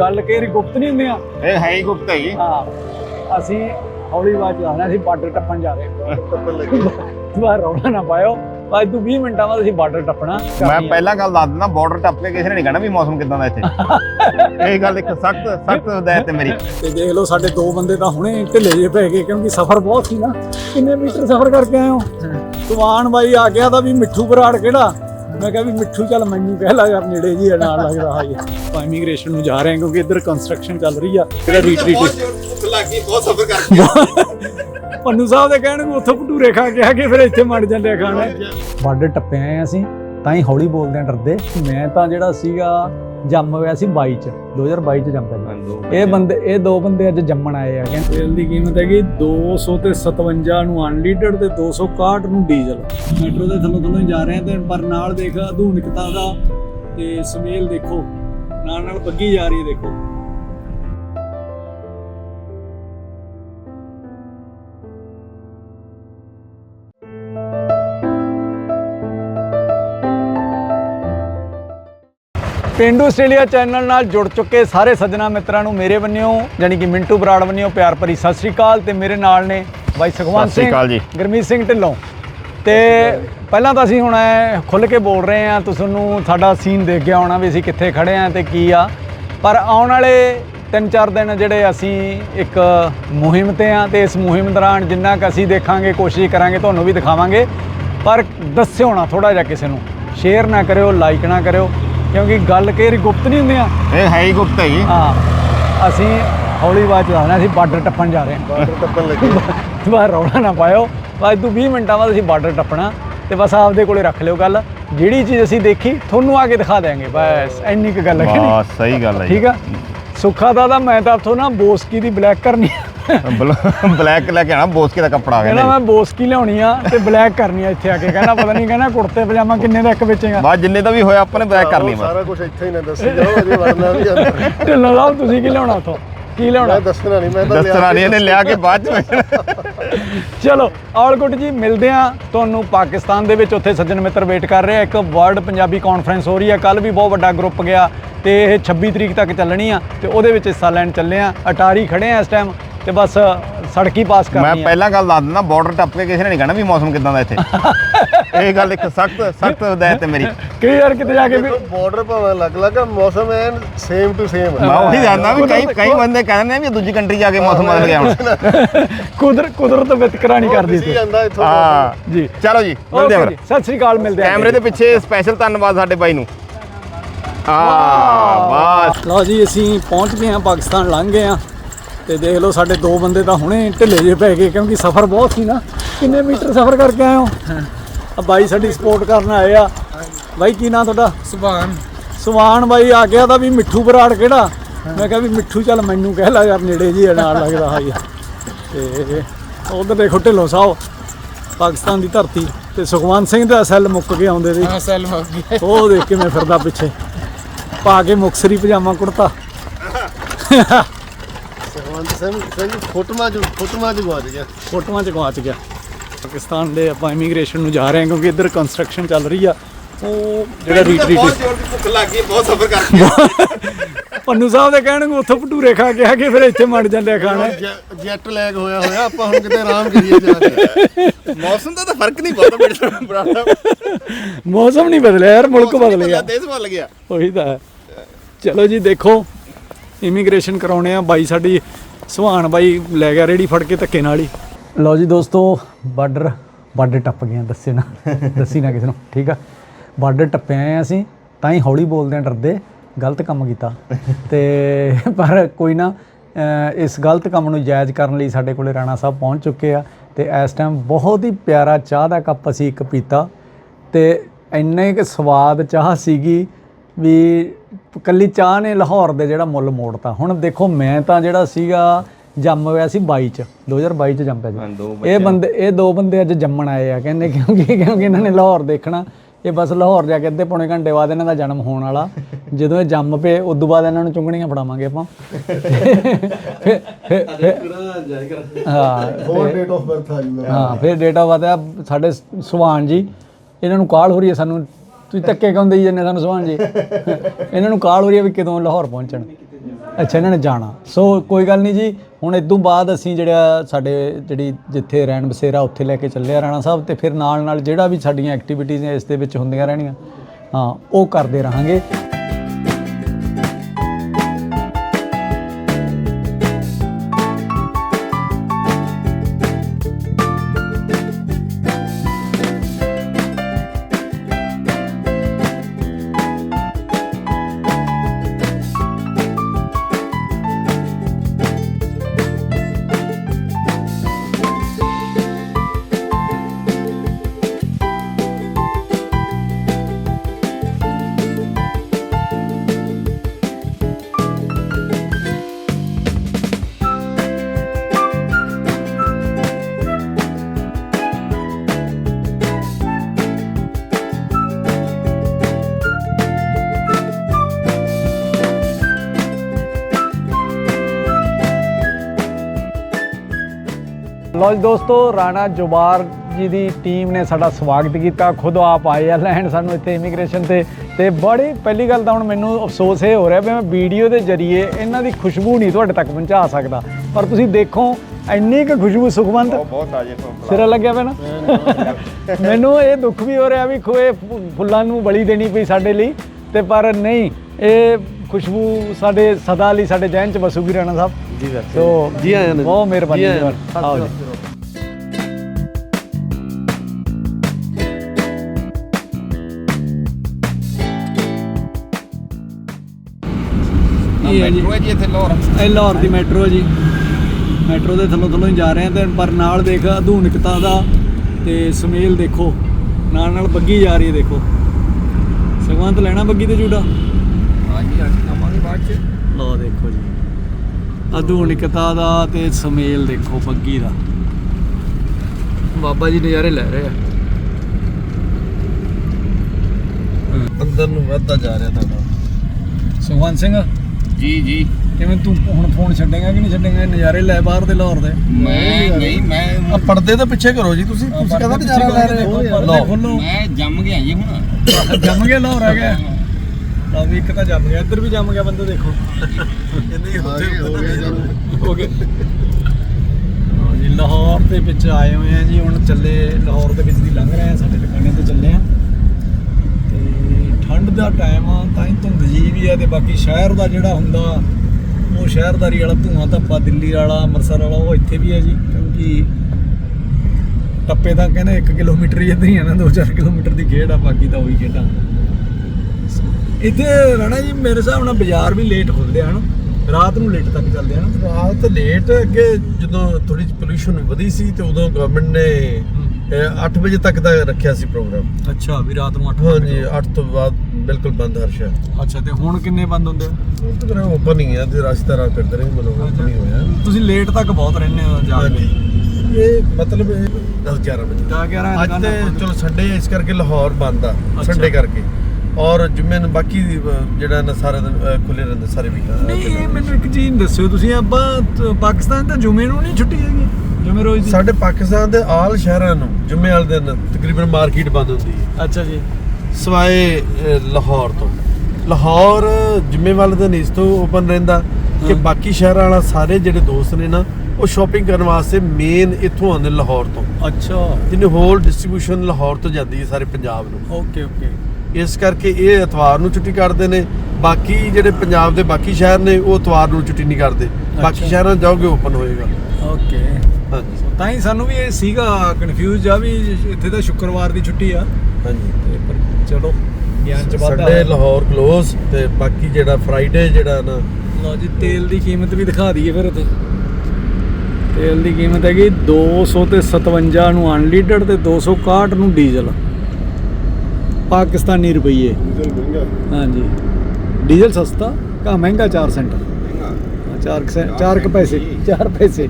ਗੱਲ ਕੇਰੀ ਗੁਪਤ ਨਹੀਂ ਹੁੰਦੀਆਂ ਇਹ ਹੈ ਹੀ ਗੁਪਤ ਹੈ ਜੀ ਹਾਂ ਅਸੀਂ ਹੌਲੀ ਆਵਾਜ਼ ਲਾਣਾ ਅਸੀਂ ਬਾਰਡਰ ਟੱਪਣ ਜਾ ਰਹੇ ਹਾਂ। ਦੁਬਾਰਾ ਰੌਲਾ ਨਾ ਪਾਇਓ। ਅੱਜ ਤੋਂ 20 ਮਿੰਟਾਂ ਬਾਅਦ ਅਸੀਂ ਬਾਰਡਰ ਟੱਪਣਾ। ਮੈਂ ਪਹਿਲਾਂ ਗੱਲ ਦੱਸ ਦਿੰਦਾ ਬਾਰਡਰ ਟੱਪ ਕੇ ਕਿਸੇ ਨੇ ਨਹੀਂ ਕਹਿਣਾ ਵੀ ਮੌਸਮ ਕਿਦਾਂ ਦਾ ਇੱਥੇ। ਇਹ ਗੱਲ ਇੱਕ ਸਖਤ ਸਖਤ ਹਦਾਇਤ ਹੈ ਮੇਰੀ। ਤੇ ਦੇਖ ਲਓ ਸਾਡੇ ਦੋ ਬੰਦੇ ਤਾਂ ਹੁਣੇ ਢਿੱਲੇ ਜੇ ਪੈ ਗਏ ਕਿਉਂਕਿ ਸਫ਼ਰ ਬਹੁਤ ਸੀ ਨਾ। ਕਿੰਨੇ ਮੀਟਰ ਸਫ਼ਰ ਕਰਕੇ ਆਏ ਹੋ? ਤੁਮਾਨ ਬਾਈ ਆ ਗਿਆ ਤਾਂ ਵੀ ਮਿੱਠੂ ਬਰਾੜ ਕਿਹੜਾ? ਮੈਂ ਕਿਹਾ ਵੀ ਮਿੱਠੂ ਚੱਲ ਮੈਨੂੰ ਕਹਿ ਲਾ ਯਾਰ ਨੇੜੇ ਜੀ ਨਾਲ ਲੱਗਦਾ ਹਾਂ ਆਪਾਂ ਇਮੀਗ੍ਰੇਸ਼ਨ ਨੂੰ ਜਾ ਰਹੇ ਹਾਂ ਕਿਉਂਕਿ ਇੱਧਰ ਕੰਸਟਰਕਸ਼ਨ ਚੱਲ ਰਹੀ ਆ। ਜਿਹੜਾ ਰੀਟਰੀਟ ਲੱਗੀ ਬਹੁਤ ਸਫਰ ਕਰਕੇ ਪੰਨੂ ਸਾਹਿਬ ਦੇ ਕਹਿਣਗੇ ਉੱਥੋਂ ਭਟੂਰੇ ਖਾ ਕੇ ਆ ਕੇ ਫਿਰ ਇੱਥੇ ਮੜ ਜਾਂਦੇ ਆ ਖਾਣਾ। ਬਾਰਡਰ ਟੱਪੇ ਆਏ ਅਸੀਂ। ਤਾਂ ਹੀ ਹੌਲੀ ਬੋਲਦੇ ਆ ਡਰਦੇ। ਮੈਂ ਤਾਂ ਜਿਹੜਾ ਸੀਗਾ ਜੰਮ ਹੋਇਆ ਸੀ 22 ਚ 2022 ਚ ਜੰਮ ਪਿਆ। ਇਹ ਬੰਦੇ। ਇਹ ਦੋ ਬੰਦੇ ਅੱਜ ਜੰਮਣ ਆਏ ਆ। ਕਹਿੰਦੇ ਤੇਲ ਦੀ ਕੀਮਤ ਹੈਗੀ 200 ਤੇ 57 ਨੂੰ ਅਨਲੀਟਡ ਤੇ 261 ਨੂੰ ਡੀਜ਼ਲ। ਮੈਟਰੋ ਦੇ ਥੱਲੋਂ ਥੱਲੋਂ ਹੀ ਜਾ ਰਹੇ ਆ ਤੇ ਪਰ ਨਾਲ ਦੇਖ ਆਧੁਨਿਕਤਾ ਦਾ ਤੇ ਸਮੇਲ ਦੇਖੋ ਨਾਲ ਨਾਲ ਬੱਗੀ ਜਾ ਰਹੀ ਹੈ ਦੇਖੋ। ਪਿੰਡੂ ਆਸਟ੍ਰੇਲੀਆ ਚੈਨਲ ਨਾਲ ਜੁੜ ਚੁੱਕੇ ਸਾਰੇ ਸੱਜਣਾ ਮਿੱਤਰਾਂ ਨੂੰ ਮੇਰੇ ਵੱਲੋਂ ਯਾਨੀ ਕਿ ਮਿੰਟੂ ਬਰਾੜ ਵੱਲੋਂ ਪਿਆਰ ਭਰੀ ਸਤਿ ਸ੍ਰੀ ਅਕਾਲ ਤੇ ਮੇਰੇ ਨਾਲ ਨੇ ਬਾਈ ਸੁਖਵੰਤ ਸਤਿ ਸ੍ਰੀ ਸਿੰਘ ਅਕਾਲ ਜੀ। ਗੁਰਮੀਤ ਸਿੰਘ ਢਿੱਲੋਂ। ਤੇ ਪਹਿਲਾਂ ਤਾਂ ਅਸੀਂ ਹੁਣ ਐ ਖੁੱਲ ਕੇ ਬੋਲ ਰਹੇ ਆ ਤੁਹਾਨੂੰ ਸਾਡਾ ਸੀਨ ਦੇਖ ਗਿਆ ਹੋਣਾ ਵੀ ਅਸੀਂ ਕਿੱਥੇ ਖੜੇ ਆ ਤੇ ਕੀ ਆ। ਪਰ ਆਉਣ ਵਾਲੇ 3-4 ਦਿਨ ਜਿਹੜੇ ਅਸੀਂ ਇੱਕ ਮੁਹਿੰਮ ਤੇ ਆ ਤੇ ਇਸ ਮੁਹਿੰਮ ਦੌਰਾਨ ਜਿੰਨਾ ਕੁ ਅਸੀਂ ਦੇਖਾਂਗੇ ਕੋਸ਼ਿਸ਼ ਕਰਾਂਗੇ ਤੁਹਾਨੂੰ ਵੀ ਦਿਖਾਵਾਂਗੇ। ਪਰ ਦੱਸਿਓ ਨਾ ਥੋੜਾ ਜਿਹਾ ਕਿਸੇ ਨੂੰ। ਸ਼ੇਅਰ ਨਾ ਕਰਿਓ ਲਾਈਕ ਨਾ ਕਰਿਓ। ਕਿਉਂਕਿ ਗੱਲ ਕੇਰੀ ਗੁਪਤ ਨਹੀਂ ਹੁੰਦੀਆਂ ਇਹ ਹੈ ਹੀ ਗੁਪਤ ਹੈ ਜੀ ਹਾਂ ਅਸੀਂ ਹੌਲੀ ਆਵਾਜ਼ ਚਲਾਉਣਾ ਅਸੀਂ ਬਾਰਡਰ ਟੱਪਣ ਜਾ ਰਹੇ ਹਾਂ ਬਾਰਡਰ ਟੱਪਣ ਲੱਗੇ। ਦੁਬਾਰਾ ਰੌਲਾ ਨਾ ਪਾਇਓ। ਅੱਜ ਤੋਂ 20 ਮਿੰਟਾਂ ਬਾਅਦ ਅਸੀਂ ਬਾਰਡਰ ਟੱਪਣਾ ਤੇ ਬਸ ਆਪਦੇ ਕੋਲੇ ਰੱਖ ਲਿਓ ਗੱਲ। ਜਿਹੜੀ ਚੀਜ਼ ਅਸੀਂ ਦੇਖੀ ਤੁਹਾਨੂੰ ਆ ਕੇ ਦਿਖਾ ਦੇਾਂਗੇ ਬਸ ਇੰਨੀ ਕੁ ਗੱਲ ਹੈ ਹਾਂ ਸਹੀ ਗੱਲ ਹੈ ਠੀਕ ਆ? ਸੁੱਖਾ ਦਾ ਤਾਂ ਮੈਂ ਤਾਂ ਉੱਥੋਂ ਨਾ ਬੋਸਕੀ ਦੀ ਬਲੈਕ ਕਰਨੀ। ਬਲੈਕ ਲੈ ਕੇ ਆਣਾ ਬੋਸਕੇ ਦਾ ਕੱਪੜਾ ਆ ਕਹਿੰਦਾ ਗਿਆ ਮੈਂ ਬੋਸਕੀ ਲਿਆਉਣੀ ਆ ਤੇ ਬਲੈਕ ਕਰਨੀ ਆ ਇੱਥੇ ਆ ਕੇ। ਕਹਿੰਦਾ ਪਤਾ ਨਹੀਂ ਕਹਿੰਦਾ ਕੁੜਤੇ ਪਜਾਮਾ ਕਿੰਨੇ ਦਾ ਇੱਕ ਵੇਚੇਗਾ ਬਾਅਦ ਜਿੰਨੇ ਦਾ ਵੀ ਹੋਇਆ ਆਪਾਂ ਨੇ ਬਲੈਕ ਕਰਨੀ ਬਸ। ਸਾਰਾ ਕੁਝ ਇੱਥੇ ਹੀ ਨਾ ਦੱਸੀ ਜਾਓ ਅਜੇ ਵੜਨਾ ਵੀ ਅੰਦਰ ਢਿੱਲੋਂ ਸਾਹਿਬ ਤੁਸੀਂ ਕੀ ਲਿਆਉਣਾ ਉੱਥੋਂ? ਕੀ ਲਿਆਉਣਾ? ਮੈਂ ਦੱਸਣਾ ਨਹੀਂ ਮੈਂ ਤਾਂ ਦੱਸਣਾ ਨਹੀਂ ਇਹਨੇ ਲਿਆ ਕੇ ਬਾਅਦ ਚ ਵੇਚਣਾ। ਚਲੋ ਆਲ ਗੁੱਡ ਜੀ ਮਿਲਦੇ ਆ ਤੁਹਾਨੂੰ ਪਾਕਿਸਤਾਨ ਦੇ ਵਿੱਚ। ਉੱਥੇ ਸੱਜਣ ਮਿੱਤਰ ਵੇਟ ਕਰ ਰਹੇ ਆ ਇੱਕ ਵਰਲਡ ਪੰਜਾਬੀ ਕਾਨਫਰੰਸ ਹੋ ਰਹੀ ਆ। ਕੱਲ ਵੀ ਬਹੁਤ ਵੱਡਾ ਗਰੁੱਪ ਗਿਆ ਤੇ ਇਹ 26 ਤਰੀਕ ਤੱਕ ਚੱਲਣੀ ਆ ਤੇ ਉਹਦੇ ਵਿੱਚ ਹਿੱਸਾ ਲੈਣ ਚੱਲੇ ਆ। ਅਟਾਰੀ ਖੜੇ ਆ ਇਸ ਟਾਈਮ ਤੇ ਬਸ ਸੜਕੀ ਪਾਸ ਮੈਂ ਕਰਨੀ ਆ। ਪਹਿਲਾਂ ਗੱਲ ਦੱਸ ਦਿੰਦਾ ਬਾਰਡਰ ਟੱਪ ਕੇ ਕਿਸੇ ਨੇ ਨਹੀਂ ਕਹਿਣਾ ਵੀ ਮੌਸਮ ਕਿਦਾਂ ਦਾ ਇੱਥੇ। ਇਹ ਗੱਲ ਇੱਕ ਸਖਤ ਸਖਤ ਹਦਾਇਤ ਹੈ ਮੇਰੀ। ਕਈ ਵਾਰ ਕਿਤੇ ਜਾ ਕੇ ਵੀ ਬਾਰਡਰ ਭਾਵੇਂ ਅਲੱਗ ਅਲੱਗ ਆ ਮੌਸਮ ਐਨ ਸੇਮ ਟੂ ਸੇਮ ਮੈਂ ਉਹੀ ਜਾਣਦਾ ਵੀ ਕਈ ਕਈ ਬੰਦੇ ਕਹਿੰਦੇ ਨੇ ਵੀ ਦੂਜੀ ਕੰਟਰੀ ਜਾ ਕੇ ਮੌਸਮ ਬਦਲ ਗਿਆ ਹੁਣ। ਕੁਦਰ ਕੁਦਰਤ ਵਿਤਕਰਾ ਨਹੀਂ ਕਰਦੀ ਸੀ ਸੀ। ਜਾਂਦਾ ਇੱਥੋਂ ਹਾਂ। ਜੀ। ਚਲੋ ਜੀ ਮਿਲਦੇ ਹਾਂ ਜੀ ਸਤਿ ਸ੍ਰੀ ਅਕਾਲ ਮਿਲਦੇ ਆ। ਕੈਮਰੇ ਦੇ ਪਿੱਛੇ ਸਪੈਸ਼ਲ ਧੰਨਵਾਦ ਸਾਡੇ ਬਾਈ ਨੂੰ। ਆ ਬਸ। ਲਓ ਜੀ ਅਸੀਂ ਪਹੁੰਚ ਗਏ ਹਾਂ ਪਾਕਿਸਤਾਨ ਲੰਘ ਗਏ ਹਾਂ। ਤੇ ਦੇਖ ਲਓ ਸਾਡੇ ਦੋ ਬੰਦੇ ਤਾਂ ਹੁਣੇ ਢਿੱਲੇ ਜੇ ਪੈ ਗਏ ਕਿਉਂਕਿ ਸਫ਼ਰ ਬਹੁਤ ਸੀ ਨਾ। ਕਿੰਨੇ ਮੀਟਰ ਸਫ਼ਰ ਕਰਕੇ ਆਏ ਹੋ? ਆ ਬਾਈ ਸਾਡੀ ਸਪੋਰਟ ਕਰਨ ਆਏ ਆ। ਬਾਈ ਕੀ ਨਾਂ ਤੁਹਾਡਾ? ਸੁਭਾਨ। ਸੁਭਾਨ ਬਾਈ ਆ ਗਿਆ ਤਾਂ ਵੀ ਮਿੱਠੂ ਬਰਾੜ ਕਿਹੜਾ? ਮੈਂ ਕਿਹਾ ਵੀ ਮਿੱਠੂ ਚੱਲ ਮੈਨੂੰ ਕਹਿ ਲਾ ਯਾਰ ਨੇੜੇ ਜੀ ਨਾਲ ਲੱਗਦਾ ਹਾਂ ਜੀ ਤੇ ਉਧਰ ਦੇਖੋ ਢਿੱਲੋਂ ਸਾਹਿਬ ਪਾਕਿਸਤਾਨ ਦੀ ਧਰਤੀ। ਤੇ ਸੁਖਵੰਤ ਸਿੰਘ ਦਾ ਸੈੱਲ ਮੁੱਕ ਕੇ ਆਉਂਦੇ ਸੀ ਹਾਂ ਸੈਲ ਹੋ ਗਈ ਉਹ ਦੇਖ ਕੇ ਮੈਂ ਫਿਰਦਾ ਪਿੱਛੇ। ਪਾ ਕੇ ਮੁਕਸਰੀ ਪਜਾਮਾ ਕੁੜਤਾ। ਫੋਟੋਆਂ ਚ ਫੋਟੋਆਂ ਗਵਾਚ ਗਿਆ। ਫੋਟੋਆਂ ਚ ਗਵਾਚ ਗਿਆ। ਪਾਕਿਸਤਾਨ ਦੇ ਆਪਾਂ ਇਮੀਗ੍ਰੇਸ਼ਨ ਨੂੰ ਜਾ ਰਹੇ ਹਾਂ ਕਿਉਂਕਿ ਇੱਧਰ ਕੰਸਟਰਕਸ਼ਨ ਚੱਲ ਰਹੀ ਆ। ਉਹ ਜਿਹੜਾ ਰੀਟਰੀਟ ਭੁੱਖ ਲੱਗ ਗਈ ਬਹੁਤ ਸਫਰ ਕਰਕੇ ਪੰਨੂ ਸਾਹਿਬ ਦੇ ਕਹਿਣਗੇ ਉੱਥੋਂ ਭਟੂਰੇ ਖਾ ਕੇ ਆ ਕੇ ਫਿਰ ਇੱਥੇ ਮੜ ਜਾਂਦੇ ਆ ਖਾਣਾ। ਜੈਟ ਲੈਗ ਹੋਇਆ ਹੋਇਆ ਆਪਾਂ ਹੁਣ ਕਿਤੇ ਆਰਾਮ ਕਰੀਏ ਜਾ ਕੇ। ਮੌਸਮ ਦਾ ਤਾਂ ਫ਼ਰਕ ਨਹੀਂ ਬਹੁਤ ਬਰਾਦਾ ਮੌਸਮ ਨਹੀਂ ਬਦਲਿਆ ਯਾਰ ਮੁਲਕ ਬਦਲ ਗਿਆ। ਦੇਸ਼ ਬਦਲ ਗਿਆ। ਉਹੀ ਤਾਂ ਚਲੋ ਜੀ ਦੇਖੋ ਇਮੀਗ੍ਰੇਸ਼ਨ ਕਰਾਉਣੇ ਆ। ਬਾਈ ਸਾਡੀ ਸੁਹਾਨ ਬਾਈ ਲੈ ਗਿਆ ਰੇੜੀ ਫੜ ਕੇ ਧੱਕੇ ਨਾਲ ਹੀ। ਲਓ ਜੀ ਦੋਸਤੋ, ਬਾਰਡਰ ਬਾਰਡਰ ਟੱਪ ਗਏ ਆ, ਦੱਸੇ ਨਾ, ਦੱਸੀ ਨਾ ਕਿਸੇ ਨੂੰ, ਠੀਕ ਆ? ਬਾਰਡਰ ਟੱਪੇ ਆਏ ਆ ਅਸੀਂ, ਤਾਂ ਹੀ ਹੌਲੀ ਬੋਲਦੇ ਆ, ਡਰਦੇ, ਗਲਤ ਕੰਮ ਕੀਤਾ। ਤੇ ਪਰ ਕੋਈ ਨਾ ਇਸ ਗਲਤ ਕੰਮ ਨੂੰ ਜਾਇਜ਼ ਕਰਨ ਲਈ ਸਾਡੇ ਕੋਲੇ ਰਾਣਾ ਸਾਹਿਬ ਪਹੁੰਚ ਚੁੱਕੇ ਆ ਤੇ ਇਸ ਟਾਈਮ ਬਹੁਤ ਹੀ ਪਿਆਰਾ ਚਾਹ ਦਾ ਕੱਪ ਅਸੀਂ ਇੱਕ ਪੀਤਾ ਤੇ ਇੰਨੇ ਕਿ ਸਵਾਦ ਚਾਹ ਸੀਗੀ ਵੀ ਕੱਲੀ ਚਾਹ ਨੇ ਲਾਹੌਰ ਦੇ ਜਿਹੜਾ ਮੁੱਲ ਮੋੜਤਾ। ਹੁਣ ਦੇਖੋ ਮੈਂ ਤਾਂ ਜਿਹੜਾ ਸੀਗਾ ਜੰਮ ਹੋਇਆ ਸੀ 22 ਚ। 2022 ਚ ਜੰਮ ਪਿਆ ਜੀ ਇਹ ਬੰਦੇ ਇਹ ਦੋ ਬੰਦੇ ਅੱਜ ਜੰਮਣ ਆਏ ਆ। ਕਹਿੰਦੇ ਕਿਉਂਕਿ ਕਿਉਂਕਿ ਇਹਨਾਂ ਨੇ ਲਾਹੌਰ ਦੇਖਣਾ। ਇਹ ਬਸ ਲਾਹੌਰ ਜਾ ਕੇ ਅੱਧੇ ਪੌਣੇ ਘੰਟੇ ਬਾਅਦ ਇਹਨਾਂ ਦਾ ਜਨਮ ਹੋਣ ਵਾਲਾ। ਜਦੋਂ ਇਹ ਜੰਮ ਪਏ ਉਦੋਂ ਬਾਅਦ ਇਹਨਾਂ ਨੂੰ ਚੁੰਗਣੀਆਂ ਫੜਾਵਾਂਗੇ ਆਪਾਂ। ਫਿਰ ਫਿਰ- ਫਿਰ- ਹਾਂ ਹੋਰ ਡੇਟ ਆਫ ਬਰਥ ਆ ਜੂਗਾ। ਹਾਂ ਫਿਰ ਡੇਟਾ ਵਾਦਾ ਸਾਡੇ ਸੁਹਾਨ ਜੀ। ਇਹਨਾਂ ਨੂੰ ਕਾਲ ਹੋ ਰਹੀ ਹੈ ਸਾਨੂੰ ਤੁਸੀਂ ਧੱਕੇ ਕਿਉਂ ਦੇਈ ਜਾਂਦੇ ਸਾਨੂੰ ਸੁਹਾਨ ਜੀ? ਇਹਨਾਂ ਨੂੰ ਕਾਲ ਹੋ ਰਹੀ ਹੈ ਵੀ ਕਦੋਂ ਲਾਹੌਰ ਪਹੁੰਚਣ। ਅੱਛਾ, ਇਹਨਾਂ ਨੇ ਜਾਣਾ। ਸੋ ਕੋਈ ਗੱਲ ਨਹੀਂ ਜੀ, ਹੁਣ ਇਦੋਂ ਬਾਅਦ ਅਸੀਂ ਜਿਹੜਾ ਸਾਡੇ ਜਿਹੜੀ ਜਿੱਥੇ ਰਹਿਣ ਬਸੇਰਾ ਉੱਥੇ ਲੈ ਕੇ ਚੱਲੇ ਆ ਰਾਣਾ ਸਾਹਿਬ ਤੇ ਫਿਰ ਨਾਲ ਨਾਲ ਜਿਹੜਾ ਵੀ ਸਾਡੀਆਂ ਐਕਟੀਵਿਟੀਜ਼ ਇਸ ਦੇ ਵਿੱਚ ਹੁੰਦੀਆਂ ਰਹਿਣੀਆਂ, ਹਾਂ, ਉਹ ਕਰਦੇ ਰਹਾਂਗੇ। ਲੋ ਜੀ ਦੋਸਤੋ ਰਾਣਾ ਜੁਬਾਰ ਜੀ ਦੀ ਟੀਮ ਨੇ ਸਾਡਾ ਸਵਾਗਤ ਕੀਤਾ। ਖੁਦ ਆਪ ਆਏ ਆ ਲੈਣ ਸਾਨੂੰ ਇੱਥੇ ਇਮੀਗ੍ਰੇਸ਼ਨ ਤੇ। ਤੇ ਬੜੀ ਪਹਿਲੀ ਗੱਲ ਤਾਂ ਹੁਣ ਮੈਨੂੰ ਅਫਸੋਸ ਇਹ ਹੋ ਰਿਹਾ ਵੀ ਮੈਂ ਵੀਡੀਓ ਦੇ ਜ਼ਰੀਏ ਇਹਨਾਂ ਦੀ ਖੁਸ਼ਬੂ ਨਹੀਂ ਤੁਹਾਡੇ ਤੱਕ ਪਹੁੰਚਾ ਸਕਦਾ। ਪਰ ਤੁਸੀਂ ਦੇਖੋ ਇੰਨੀ ਕੁ ਖੁਸ਼ਬੂ ਸੁਖਵੰਤ। ਬਹੁਤ ਤਾਜ਼ੇ ਸਿਰਾ ਲੱਗਿਆ ਪਿਆ ਨਾ? ਮੈਨੂੰ ਇਹ ਦੁੱਖ ਵੀ ਹੋ ਰਿਹਾ ਵੀ ਖੋਏ ਫੁੱਲਾਂ ਨੂੰ ਬਲੀ ਦੇਣੀ ਪਈ ਸਾਡੇ ਲਈ। ਤੇ ਪਰ ਨਹੀਂ ਇਹ ਖੁਸ਼ਬੂ ਸਾਡੇ ਸਦਾ ਲਈ ਸਾਡੇ ਜਹਿਨ ਚ ਵਸੂਗੀ ਰਾਣਾ ਸਾਹਿਬ। ਜੀ ਸਰ। ਸੋ ਜੀ ਆਇਆਂ ਨੂੰ। ਬਹੁਤ ਮਿਹਰਬਾਨੀ ਜੀ। ਆਓ ਜੀ। ਇਹ ਹੈ ਜੀ ਮੈਟਰੋ ਹੈ ਜੀ ਇੱਥੇ ਲਾਹੌਰ? ਇਹ ਲਾਹੌਰ ਦੀ ਮੈਟਰੋ ਹੈ ਜੀ। ਮੈਟਰੋ ਦੇ ਥੱਲੋਂ ਥੱਲੋਂ ਹੀ ਜਾ ਰਹੇ ਆ ਤੇ ਪਰ ਨਾਲ ਦੇਖ ਆਧੁਨਿਕਤਾ ਦਾ ਤੇ ਸਮੇਲ ਦੇਖੋ। ਨਾਲ ਨਾਲ ਬੱਗੀ ਜਾ ਰਹੀ ਹੈ ਦੇਖੋ। ਸਗਵੰਤ ਲੈਣਾ ਬੱਗੀ ਤੇ ਝੂਟਾ ਹਾਂਜੀ ਹਾਂਜੀ ਆਵਾਂਗੇ ਬਾਅਦ ਚ। ਲਓ ਦੇਖੋ ਜੀ। ਆਧੁਨਿਕਤਾ ਦਾ ਤੇ ਸਮੇਲ ਦੇਖੋ ਬੱਗੀ ਦਾ। ਬਾਬਾ ਜੀ ਨਜ਼ਾਰੇ ਲੈ ਰਹੇ ਆ। ਅੰਦਰ ਨੂੰ ਵੱਧਦਾ ਜਾ ਰਿਹਾ ਤੁਹਾਡਾ। ਸੁਖਵੰਤ ਸਿੰਘ? ਜੀ ਜੀ। ਕਿਵੇਂ ਤੂੰ ਹੁਣ ਫੋਨ ਛੱਡੇਗਾ ਕਿ ਨਹੀਂ ਛੱਡੇਗਾ? ਨਜ਼ਾਰੇ ਲੈ ਬਾਹਰ ਦੇ ਲਾਹੌਰ ਦੇ। ਮੈਂ ਨਹੀਂ ਮੈਂ ਆ ਪਰਦੇ ਤੋਂ ਪਿੱਛੇ ਕਰੋ ਜੀ ਤੁਸੀਂ ਤੁਸੀਂ ਕਹਦਾ ਨਜ਼ਾਰਾ ਲੈ ਰਹੇ ਲਓ। ਖੋਲੋ। ਮੈਂ ਜੰਮ ਗਿਆ ਜੀ ਹੁਣ। ਜੰਮ ਗਿਆ ਲਾਹੌਰ ਆ ਗਿਆ। ਲਓ ਵੀ ਇੱਕ ਤਾਂ ਜੰਮ ਗਿਆ ਇੱਧਰ ਵੀ ਜੰਮ ਗਿਆ ਬੰਦੇ ਦੇਖੋ। ਇੰਨੇ ਹੋ ਹੋ ਗਏ ਹਾਂ ਜੀ ਲਾਹੌਰ ਦੇ ਵਿੱਚ ਆਏ ਹੋਏ ਆ ਜੀ ਹੁਣ ਚੱਲੇ ਲਾਹੌਰ ਦੇ ਵਿੱਚ ਦੀ ਲੰਘ ਰਹੇ ਆ ਸਾਡੇ ਟਿਕਾਣੇ ਤੇ ਚੱਲੇ ਆ। ਤੇ ਠੰਡ ਦਾ ਟਾਈਮ ਆ ਤਾਂ ਹੀ ਧੁੰਦ ਜੀ ਵੀ ਆ ਤੇ ਬਾਕੀ ਸ਼ਹਿਰ ਦਾ ਜਿਹੜਾ ਹੁੰਦਾ ਉਹ ਸ਼ਹਿਰਦਾਰੀ ਵਾਲਾ ਧੂਆਂ ਧੱਪਾ ਦਿੱਲੀ ਵਾਲਾ ਅੰਮ੍ਰਿਤਸਰ ਵਾਲਾ ਉਹ ਇੱਥੇ ਵੀ ਆ ਜੀ ਕਿਉਂਕਿ ਟੱਪੇ ਤਾਂ ਕਹਿੰਦੇ 1 ਕਿਲੋਮੀਟਰ ਹੀ ਇੱਧਰ ਹੀ ਆ ਨਾ 2-4 ਕਿਲੋਮੀਟਰ ਦੀ ਖੇਡ ਆ ਬਾਕੀ ਤਾਂ ਉਹੀ ਖੇਡਾਂ। ਇੱਥੇ ਰਹਿਣਾ ਜੀ ਮੇਰੇ ਹਿਸਾਬ ਨਾਲ ਬਾਜ਼ਾਰ ਵੀ ਲੇਟ ਖੁੱਲਦੇ ਹਨ? ਰਾਤ ਨੂੰ ਲੇਟ ਤੱਕ ਚੱਲਦੇ ਹਨ? ਰਾਤ ਲੇਟ ਅੱਗੇ ਜਦੋਂ ਥੋੜੀ ਪੋਲੂਸ਼ਨ ਵਧੀ ਸੀ ਤੇ ਉਦੋਂ ਗਵਰਨਮੈਂਟ ਨੇ 8 ਵਜੇ ਤੱਕ ਦਾ ਰੱਖਿਆ ਸੀ ਪ੍ਰੋਗਰਾਮ। ਅੱਛਾ ਵੀ ਰਾਤ ਨੂੰ 8 ਹਾਂਜੀ 8 ਤੋਂ ਬਾਅਦ ਬਿਲਕੁਲ ਬੰਦ ਹਰ ਸ਼ਹਿਰ। ਅੱਛਾ ਤੇ ਹੁਣ ਕਿੰਨੇ ਬੰਦ ਹੁੰਦੇ ਤਾਂ ਓਪਨ ਹੀ ਆ ਤੇ ਰਸਤਾ ਰਾ ਕਰਦੇ ਰਹੇ ਮਤਲਬ ਓਪਨ ਹੀ ਹੋਇਆ। ਤੁਸੀਂ ਲੇਟ ਤੱਕ ਬਹੁਤ ਰਹਿੰਦੇ ਹੋ ਜਾ ਕੇ। ਇਹ ਮਤਲਬ 10 11 ਵਜੇ। ਜਾ ਕੇ ਰਾਂ ਅੱਜ ਤੇ ਚਲੋ ਸੰਡੇ ਇਸ ਕਰਕੇ ਲਾਹੌਰ ਬੰਦ ਆ। ਸੰਡੇ ਕਰਕੇ। ਔਰ ਜੁਮੇ ਨੂੰ ਬਾਕੀ ਜਿਹੜਾ ਨਾ ਸਾਰੇ ਦਿਨ ਖੁੱਲੇ ਰਹਿੰਦੇ ਸਾਰੇ ਵੀ ਨਹੀਂ ਇਹ ਮੈਨੂੰ ਇੱਕ ਚੀਜ਼ ਦੱਸਿਓ ਤੁਸੀਂ ਆਪਾਂ ਪਾਕਿਸਤਾਨ ਤਾਂ ਜੁਮੇ ਨੂੰ ਨਹੀਂ ਛੁੱਟੀ ਹੈਗੀ। ਜੁਮੇ ਰੋਜ਼ ਦੀ ਸਾਡੇ ਪਾਕਿਸਤਾਨ ਦੇ ਆਲ ਸ਼ਹਿਰਾਂ ਨੂੰ ਜੁਮੇ ਵਾਲੇ ਦਿਨ ਤਕਰੀਬਨ ਮਾਰਕੀਟ ਬੰਦ ਹੁੰਦੀ ਹੈ। ਅੱਛਾ ਜੀ। ਸਵਾਏ ਲਾਹੌਰ ਤੋਂ। ਲਾਹੌਰ ਜੁਮੇ ਵਾਲੇ ਦਿਨ ਇਸ ਤੋਂ ਓਪਨ ਰਹਿੰਦਾ ਕਿ। ਬਾਕੀ ਸ਼ਹਿਰਾਂ ਵਾਲਾ ਸਾਰੇ ਜਿਹੜੇ ਦੋਸਤ ਨੇ ਨਾ ਉਹ ਸ਼ਾਪਿੰਗ ਕਰਨ ਵਾਸਤੇ ਮੇਨ ਇੱਥੋਂ ਆਉਂਦੇ ਲਾਹੌਰ ਤੋਂ। ਅੱਛਾ। ਜਿਹਨੇ ਹੋਲ ਡਿਸਟ੍ਰੀਬਿਊਸ਼ਨ ਲਾਹੌਰ ਤੋਂ ਜਾਂਦੀ ਹੈ ਸਾਰੇ ਪੰਜਾਬ ਨੂੰ। ਓਕੇ ਓਕੇ ਇਸ ਕਰਕੇ ਇਹ ਐਤਵਾਰ ਨੂੰ ਛੁੱਟੀ ਕਰਦੇ ਨੇ। ਬਾਕੀ ਜਿਹੜੇ ਪੰਜਾਬ ਦੇ ਬਾਕੀ ਸ਼ਹਿਰ ਨੇ ਉਹ ਐਤਵਾਰ ਨੂੰ ਛੁੱਟੀ ਨਹੀਂ ਕਰਦੇ ਬਾਕੀ। ਸ਼ਹਿਰਾਂ 'ਚ ਜਾਓਗੇ ਓਪਨ ਹੋਏਗਾ। ਓਕੇ ਹਾਂਜੀ। ਤਾਂ ਹੀ ਸਾਨੂੰ ਵੀ ਇਹ ਸੀਗਾ ਕਨਫਿਊਜ਼ ਆ ਵੀ ਇੱਥੇ ਤਾਂ ਸ਼ੁੱਕਰਵਾਰ ਦੀ ਛੁੱਟੀ ਆ। ਹਾਂਜੀ। ਤੇ ਪਰ ਚਲੋ ਗਿਆਨ ਚ ਵਾਧਾ ਸਾਡੇ ਲਾਹੌਰ ਕਲੋਜ਼ ਤੇ ਬਾਕੀ ਜਿਹੜਾ ਫਰਾਈਡੇ ਜਿਹੜਾ ਨਾ ਲਓ ਜੀ ਤੇਲ ਦੀ ਕੀਮਤ ਵੀ ਦਿਖਾ ਦਈਏ ਫਿਰ ਇੱਥੇ ਤੇਲ ਦੀ ਕੀਮਤ ਹੈਗੀ 200 ਤੇ 57 ਨੂੰ ਅਨਲੀਟਡ ਤੇ 261 ਨੂੰ ਡੀਜ਼ਲ। ਪਾਕਿਸਤਾਨੀ ਰੁਪਈਏ। ਡੀਜ਼ਲ ਮਹਿੰਗਾ। ਹਾਂਜੀ। ਡੀਜ਼ਲ ਸਸਤਾ ਕਾ ਮਹਿੰਗਾ 4 ਸੈਂਟ ਮਹਿੰਗਾ 4 4 ਪੈਸੇ 4 ਪੈਸੇ।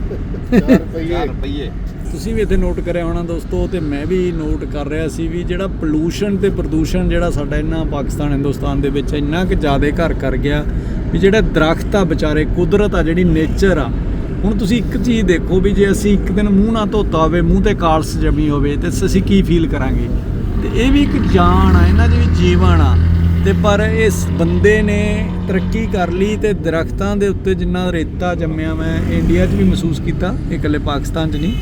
4 ਰੁਪਏ ਰੁਪਏ ਤੁਸੀਂ ਵੀ ਇੱਥੇ ਨੋਟ ਕਰਿਆ ਹੋਣਾ ਦੋਸਤੋ ਤੇ ਮੈਂ ਵੀ ਨੋਟ ਕਰ ਰਿਹਾ ਸੀ ਵੀ ਜਿਹੜਾ ਪੋਲੂਸ਼ਨ ਤੇ ਪ੍ਰਦੂਸ਼ਣ ਜਿਹੜਾ ਸਾਡਾ ਇੰਨਾ ਪਾਕਿਸਤਾਨ ਹਿੰਦੁਸਤਾਨ ਦੇ ਵਿੱਚ ਇੰਨਾ ਕਿ ਜ਼ਿਆਦਾ ਘਰ ਕਰ ਗਿਆ ਵੀ ਜਿਹੜੇ ਦਰਖਤ ਆ ਵਿਚਾਰੇ ਕੁਦਰਤ ਆ ਜਿਹੜੀ ਨੇਚਰ ਆ ਹੁਣ ਤੁਸੀਂ ਇੱਕ ਚੀਜ਼ ਦੇਖੋ ਵੀ ਜੇ ਅਸੀਂ ਇੱਕ ਦਿਨ ਮੂੰਹ ਨਾ ਧੋਤਾ ਹੋਵੇ ਮੂੰਹ ਤੇ ਕਾਲਸ ਜਮੀ ਹੋਵੇ ਤੇ ਅਸੀਂ ਕੀ ਫੀਲ ਕਰਾਂਗੇ? ਤੇ ਇਹ ਵੀ ਇੱਕ ਜਾਨ ਆ ਇਹਨਾਂ 'ਚ ਵੀ ਜੀਵਨ ਆ। ਤੇ ਪਰ ਇਸ ਬੰਦੇ ਨੇ ਤਰੱਕੀ ਕਰ ਲਈ ਤੇ ਦਰਖਤਾਂ ਦੇ ਉੱਤੇ ਜਿੰਨਾ ਰੇਤਾ ਜੰਮਿਆ ਮੈਂ ਇੰਡੀਆ 'ਚ ਵੀ ਮਹਿਸੂਸ ਕੀਤਾ, ਇਹ ਇਕੱਲੇ ਪਾਕਿਸਤਾਨ 'ਚ ਨਹੀਂ,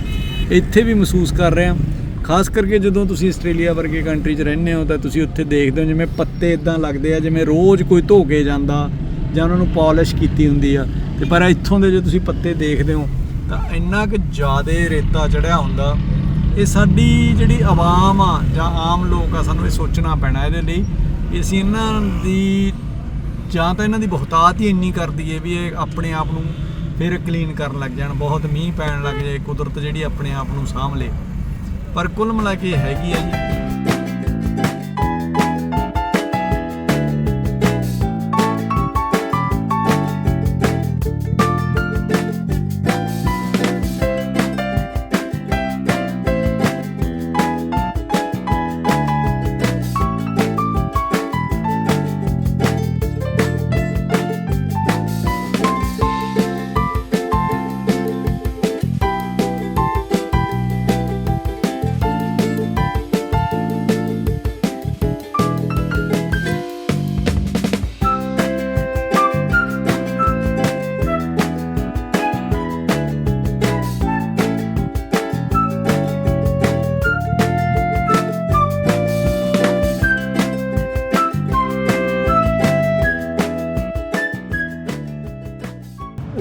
ਇੱਥੇ ਵੀ ਮਹਿਸੂਸ ਕਰ ਰਿਹਾ। ਖਾਸ ਕਰਕੇ ਜਦੋਂ ਤੁਸੀਂ ਆਸਟ੍ਰੇਲੀਆ ਵਰਗੇ ਕੰਟਰੀ 'ਚ ਰਹਿੰਦੇ ਹੋ, ਤਾਂ ਤੁਸੀਂ ਉੱਥੇ ਦੇਖਦੇ ਹੋ ਜਿਵੇਂ ਪੱਤੇ ਇਦਾਂ ਲੱਗਦੇ ਆ, ਜਿਵੇਂ ਰੋਜ਼ ਕੋਈ ਧੋ ਕੇ ਜਾਂਦਾ ਜਾਂ ਉਹਨਾਂ ਨੂੰ ਪਾਲਿਸ਼ ਕੀਤੀ ਹੁੰਦੀ ਆ। ਤੇ ਪਰ ਇੱਥੋਂ ਦੇ ਜੇ ਤੁਸੀਂ ਪੱਤੇ ਦੇਖਦੇ ਹੋ, ਤਾਂ ਇੰਨਾ ਕਿ ਜ਼ਿਆਦਾ ਰੇਤਾ ਚੜਿਆ ਹੁੰਦਾ। ਇਹ ਸਾਡੀ ਜਿਹੜੀ ਆਵਾਮ ਆ ਜਾਂ ਆਮ ਲੋਕ ਆ, ਸਾਨੂੰ ਇਹ ਸੋਚਣਾ ਪੈਣਾ ਇਹਦੇ ਲਈ ਵੀ ਅਸੀਂ ਇਹਨਾਂ ਦੀ ਜਾਂ ਤਾਂ ਇਹਨਾਂ ਦੀ ਬਹੁਤਾਤ ਹੀ ਇੰਨੀ ਕਰਦੀ ਏ ਵੀ ਇਹ ਆਪਣੇ ਆਪ ਨੂੰ ਫਿਰ ਕਲੀਨ ਕਰਨ ਲੱਗ ਜਾਣ, ਬਹੁਤ ਮੀਂਹ ਪੈਣ ਲੱਗ ਜਾਏ, ਕੁਦਰਤ ਜਿਹੜੀ ਆਪਣੇ ਆਪ ਨੂੰ ਸਾਂਭ ਲੇ। ਪਰ ਕੁੱਲ ਮਿਲਾ ਕੇ ਇਹ ਹੈਗੀ ਆ ਜੀ।